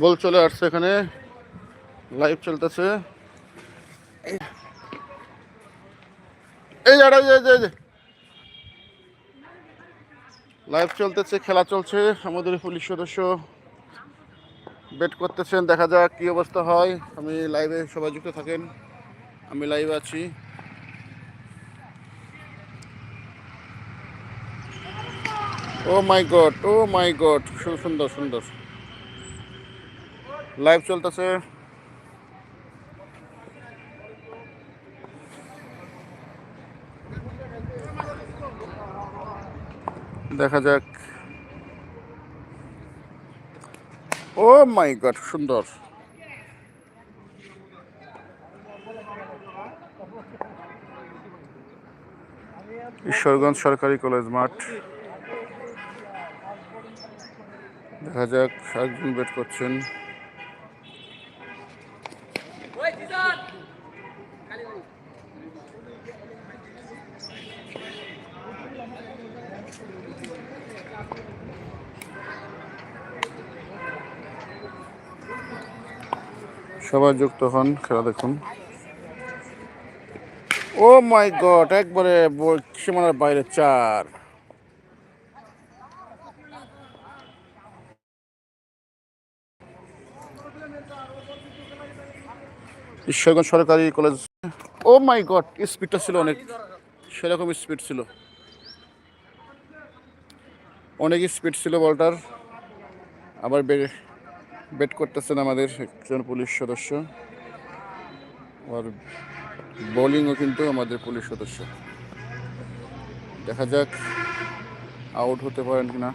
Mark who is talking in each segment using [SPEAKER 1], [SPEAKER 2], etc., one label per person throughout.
[SPEAKER 1] বল চলে আসছে এখানে। লাইভ চলতেছে। এই যারা এই যে লাইভ চলতেছে, খেলা চলছে। আমাদের পুলিশ সদস্য বেট করতেছেন, দেখা যাক কি অবস্থা হয়। আমি লাইভে সবাই যুক্ত থাকেন। আমি লাইভে আছি। ও মাই গড ও মাই গড সুন্দর সুন্দর। লাইভ চলতেছে। দেখা যাক। ও মাই গড, সুন্দর। ঈশ্বরগঞ্জ সরকারি কলেজ মাঠ। দেখা যাক একজন বেট করছেন। সবাই যুক্ত হন, খেলা দেখুন। ও মাই গড, একবারে সীমানার বাইরে চার। ঈশ্বরগঞ্জ সরকারি কলেজ ও মাই গড, স্পিডটা ছিল অনেক। সেরকম স্পিড ছিল। অনেক স্পিড ছিল বলটার। আবার বে- বেট করতেছেন আমাদের একজন পুলিশ সদস্য। আর বোলিংও কিন্তু আমাদের পুলিশ সদস্য। দেখা যাক আউট হতে পারেন কিনা।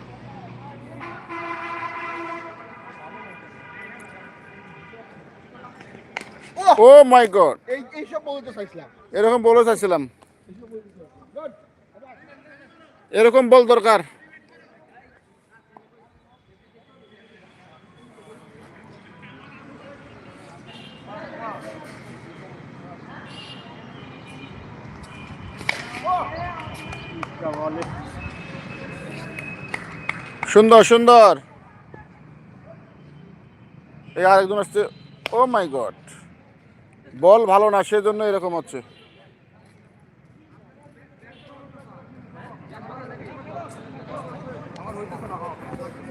[SPEAKER 1] ও মাই গড এরকম বলে চাইছিলাম। এরকম বল দরকার। সুন্দর সুন্দর। এই আরেকজন আসছে। ও মাই গড বল ভালো না, সেজন্য এরকম হচ্ছে।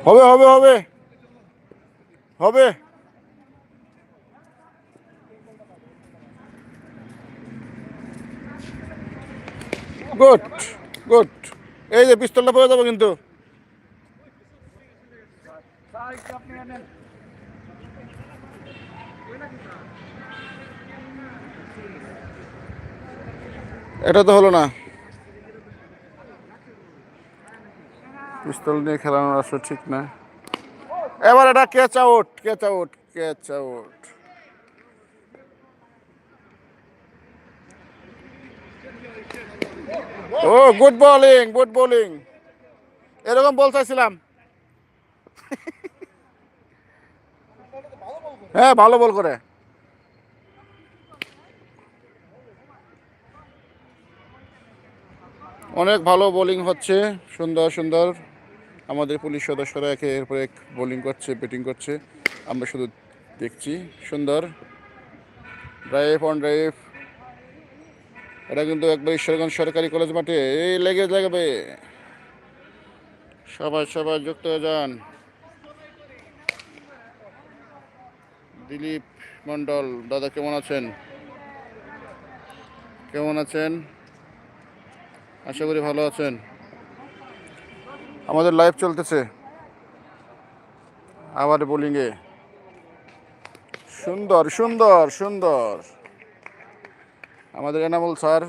[SPEAKER 1] হবে হবে হবে। হবে। Good good. এই যে পিস্তলটা পড়ে যাব কিন্তু। এটা তো হলো না। পিস্তল নিয়ে খেলানো আসলে ঠিক না। এবার এটা catch out catch out catch out ও গুড বোলিং গুড বোলিং এরকম বলতেছিলাম হ্যাঁ ভালো বল করে। অনেক ভালো বোলিং হচ্ছে, সুন্দর সুন্দর। আমাদের পুলিশ সদস্যরা একের পর এক বোলিং করছে ব্যাটিং করছে। আমরা শুধু দেখছি, সুন্দর। ড্রাইভ অন ড্রাইভ এটা কিন্তু একবার ঈশ্বরগঞ্জ সরকারি কলেজ মাঠে। এই লেগে লাগবে সবাই সবাই যুক্ত হয়ে যান। দিলীপ মণ্ডল, দাদা কেমন আছেন? কেমন আছেন? আশা করি ভালো আছেন। আমাদের লাইভ চলতেছে। আবার বোলিংয়ে সুন্দর সুন্দর সুন্দর। আমাদের এনামুল স্যার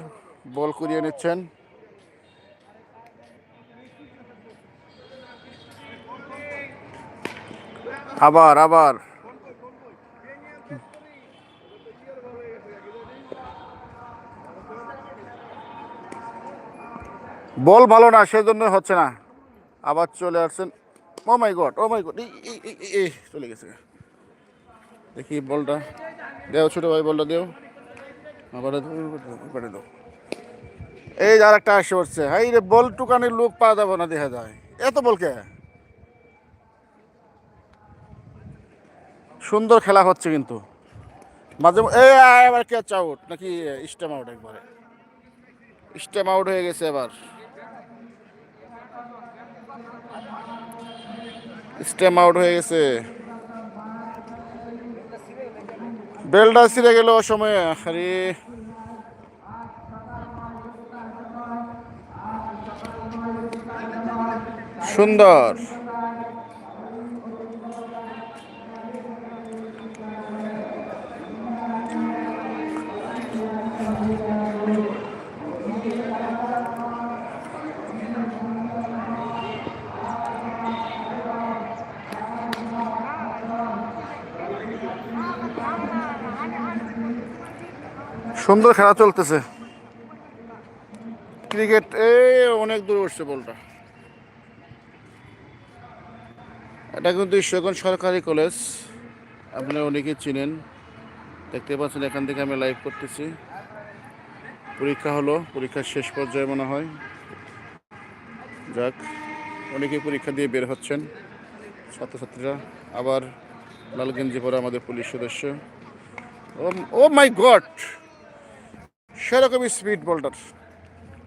[SPEAKER 1] বল কুড়িয়ে নিচ্ছেন। আবার আবার। বল ভালো না, সেজন্য হচ্ছে না। আবার চলে আসছেন। ও মাই গড ও মাই গড চলে গেছে। দেখি বলটা। দেও, ছোট ভাই, বলটা দেও। এই আর একটা আসে পড়ছে হাই রে, বল টুকানের লোক পাওয়া যাবে না দেখা যায়। এত বল কে? সুন্দর খেলা হচ্ছে কিন্তু। মাঝে এই এবার ক্যাচ আউট নাকি স্টেম আউট একবারে? স্টেম আউট হয়ে গেছে এবার। স্টেম আউট হয়ে গেছে। বেলটা ছিঁড়ে গেল সময় আরে। সুন্দর। সুন্দর খেলা চলতেছে। ক্রিকেট, এই অনেক দূর উঠছে বলটা। এটা কিন্তু ঈশ্বরগঞ্জ সরকারি কলেজ। আপনারা অনেকেই চিনেন। দেখতে পাচ্ছেন, এখান থেকে আমি লাইভ করতেছি। পরীক্ষা হলো, পরীক্ষার শেষ পর্যায়ে মনে হয়। যাক, অনেকেই পরীক্ষা দিয়ে বের হচ্ছেন, ছাত্রছাত্রীরা। আবার লাল গেঞ্জি পরে আমাদের পুলিশ সদস্য। ও মাই গড! সেরকমই স্পিড বলটার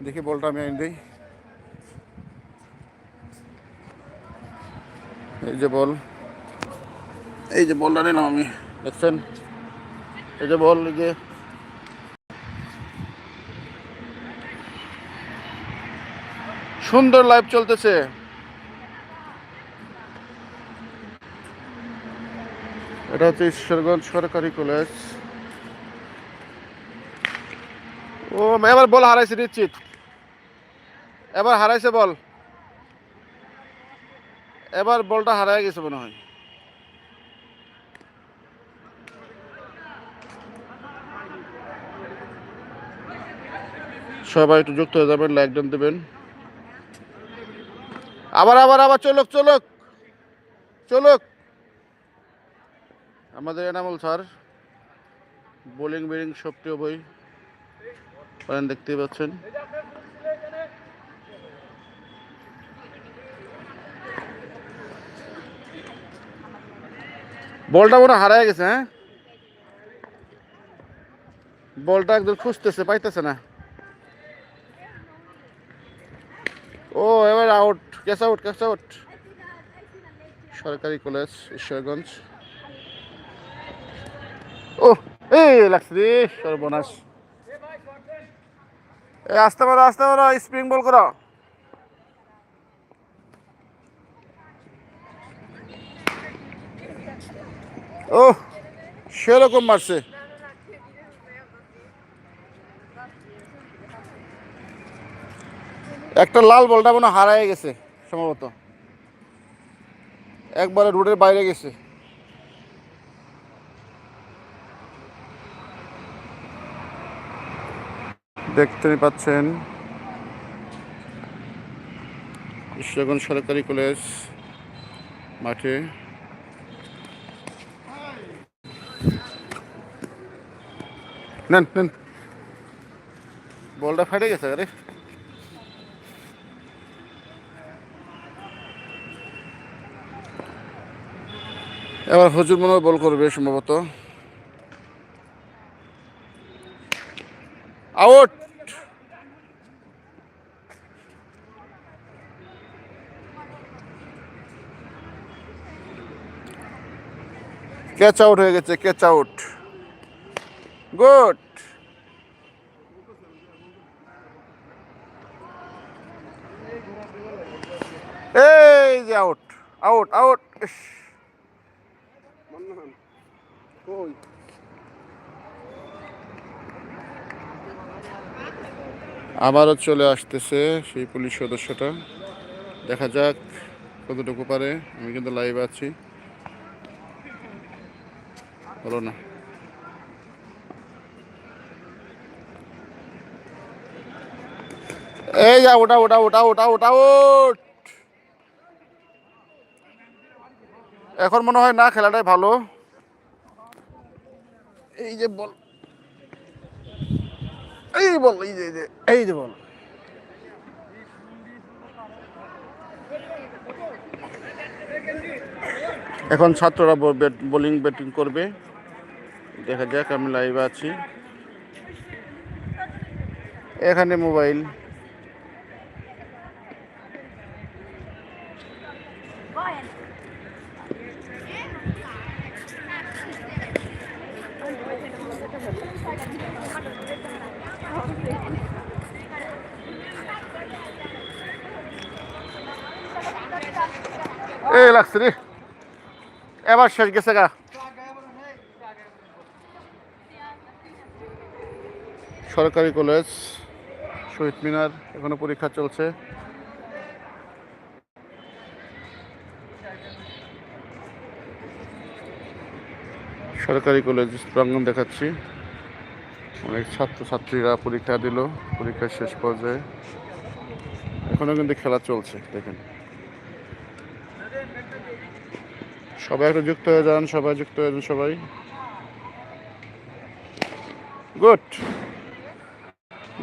[SPEAKER 1] দেখি বলটা আমি আইন দিই। এই যে বল এই যে বলটা নিলাম আমি। দেখছেন? এই যে বল এই যে। সুন্দর লাইভ চলতেছে। এটা হচ্ছে ঈশ্বরগঞ্জ সরকারি কলেজ ও এবার বল, হারাইছে নিশ্চিত। এবার হারাইছে বল। এবার বলটা হারাই গেছে মনে হয়। সবাই একটু যুক্ত হয়ে যাবেন, লাইক ডান দেবেন। আবার আবার আবার, চলুক চলুক। চলুক। আমাদের এনামুল স্যার বোলিং বিলিং সবটিও বই। করেন দেখতেই পাচ্ছেন। বলটা মনে হারায় গেছে হ্যাঁ? বলটা একদম খুঁজতেছে, পাইতেছে না। ও, এবার out catch out catch out সরকারি কলেজ ঈশ্বরগঞ্জ। ও, এই লাগছে রে, সর্বনাশ। আসতে পারো আসতে পারো স্প্রিং বল করো। ও সেরকম মারছে। একটা লাল বলটা মনে হারায় গেছে, সম্ভবত। একবারে রোডের বাইরে গেছে। দেখতে পাচ্ছেন। ঈশ্বরগঞ্জ সরকারি কলেজ মাঠে। নেন নেন। বলটা ফেটে গেছে, আরে। এবার হজুর মনে বল করবে সম্ভবত। আউট! ক্যাচ আউট হয়ে গেছে ক্যাচ আউট গুড এই যে আউট আউট আউট আবারও চলে আসতেছে সেই পুলিশ সদস্যটা। দেখা যাক কতটুকু পারে, আমি কিন্তু লাইভ আছি। হলো না। এই যা, ওটা ওটা ওটা ওটা ওটা ওট এখন মনে হয় না, খেলাটাই ভালো। এই যে বল। এই বল, এই যে এই যে এই যে বল। এখন ছাত্ররা বোলিং ব্যাটিং করবে। দেখা যাক আমি লাইভ আছি। এখানে মোবাইল এই লাগছে রে। এবার শেষ গেছে গা। সরকারি কলেজ, শহীদ মিনার, এখনও পরীক্ষা চলছে। সরকারি কলেজ প্রাঙ্গণ দেখাচ্ছি। অনেক ছাত্রছাত্রীরা পরীক্ষা দিল পরীক্ষার শেষ পর্যায়ে। এখনও কিন্তু খেলা চলছে, দেখেন। সবাই একটু যুক্ত হয়ে যান, সবাই যুক্ত হয়ে যান সবাই। Good!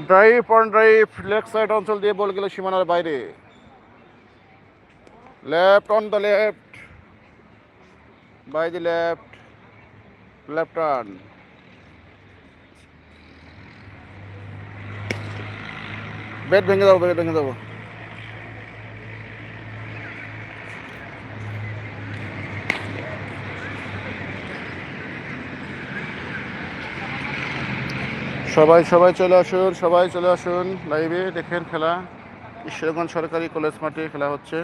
[SPEAKER 1] Drive on drive left side অঞ্চল দিয়ে বল গেল সীমানার বাইরে। Left on the left by the left left turn bed ভেঙে যাব বেড ভেঙে যাব সবাই সবাই চলে আসুন, সবাই চলে আসুন। লাইভে দেখেন খেলা। ঈশ্বরগঞ্জ সরকারি কলেজ মাঠে খেলা হচ্ছে।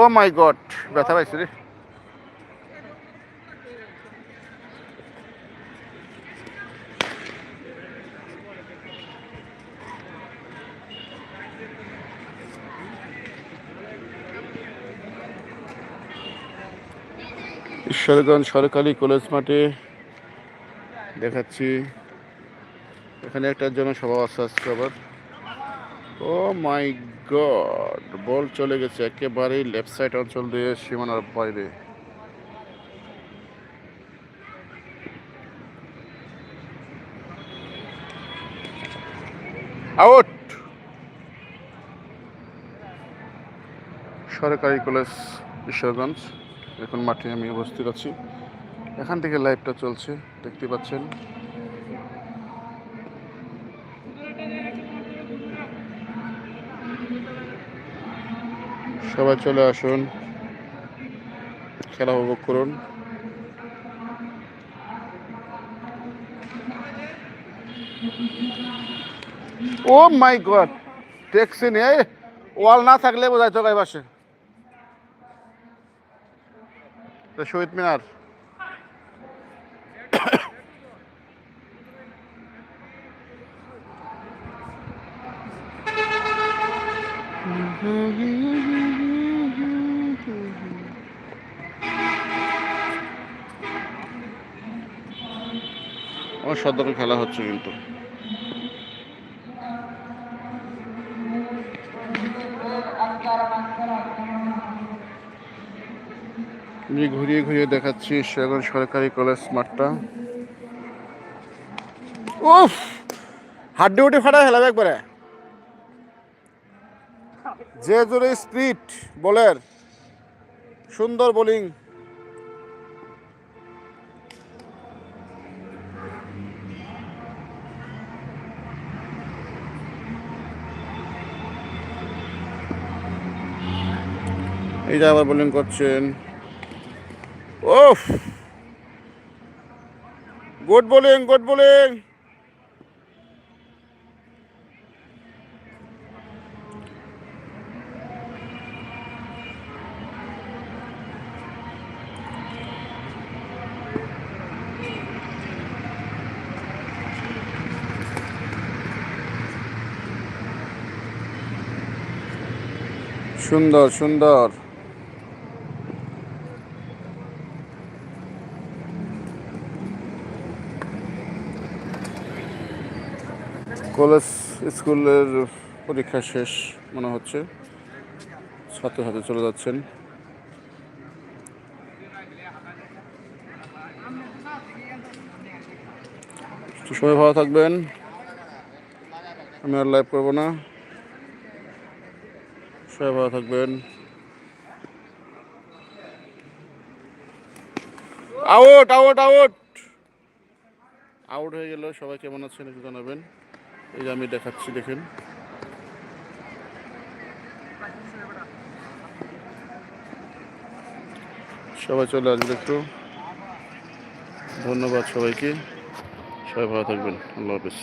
[SPEAKER 1] ও মাই গড ব্যথা পাইছি রে। ঈশ্বরগঞ্জ সরকারি কলেজ মাঠে দেখাচ্ছি। এখানে একটা জনসভা আছে আজকে আবার। ও মাই গড, বল চলে গেছে, একেবারেই লেফট সাইড অঞ্চল দিয়ে সীমানার বাইরে। আউট সরকারি কলেজ ঈশ্বরগঞ্জ। এখন মাঠে আমি উপস্থিত আছি। এখান থেকে লাইভটা চলছে, দেখতে পাচ্ছেন। সবাই চলে আসুন। খেলা উপভোগ করুন। ও মাই গড ট্যাক্সি নিয়ে ওয়াল না থাকলে তো গাই বাসে তো শহীদ মিনার। অসাধারণ খেলা হচ্ছে কিন্তু। আমি ঘুরিয়ে ঘুরিয়ে দেখাচ্ছি সেগুন সরকারি কলেজ মাঠটা। উফ! হাড্ডি উঠে ফাটা খেলাবে একবারে। যে জোরে স্পিড, বলের। সুন্দর বোলিং। এই যে আবার বোলিং করছেন। ওফ গুড বোলিং গুড বোলিং সুন্দর সুন্দর কলেজ স্কুলের পরীক্ষা শেষ, মনে হচ্ছে। ছাত্র হাতে চলে যাচ্ছেন। সবাই ভালো থাকবেন। আমি আর লাইভ করব না। সবাই ভালো থাকবেন। আউট আউট আউট আউট হয়ে গেল। সবাই কেমন আছেন একটু জানাবেন। এই যে আমি দেখাচ্ছি, দেখেন। সবাই চলে আসবে একটু। ধন্যবাদ সবাইকে। সবাই ভালো থাকবেন। আল্লাহ হাফিজ।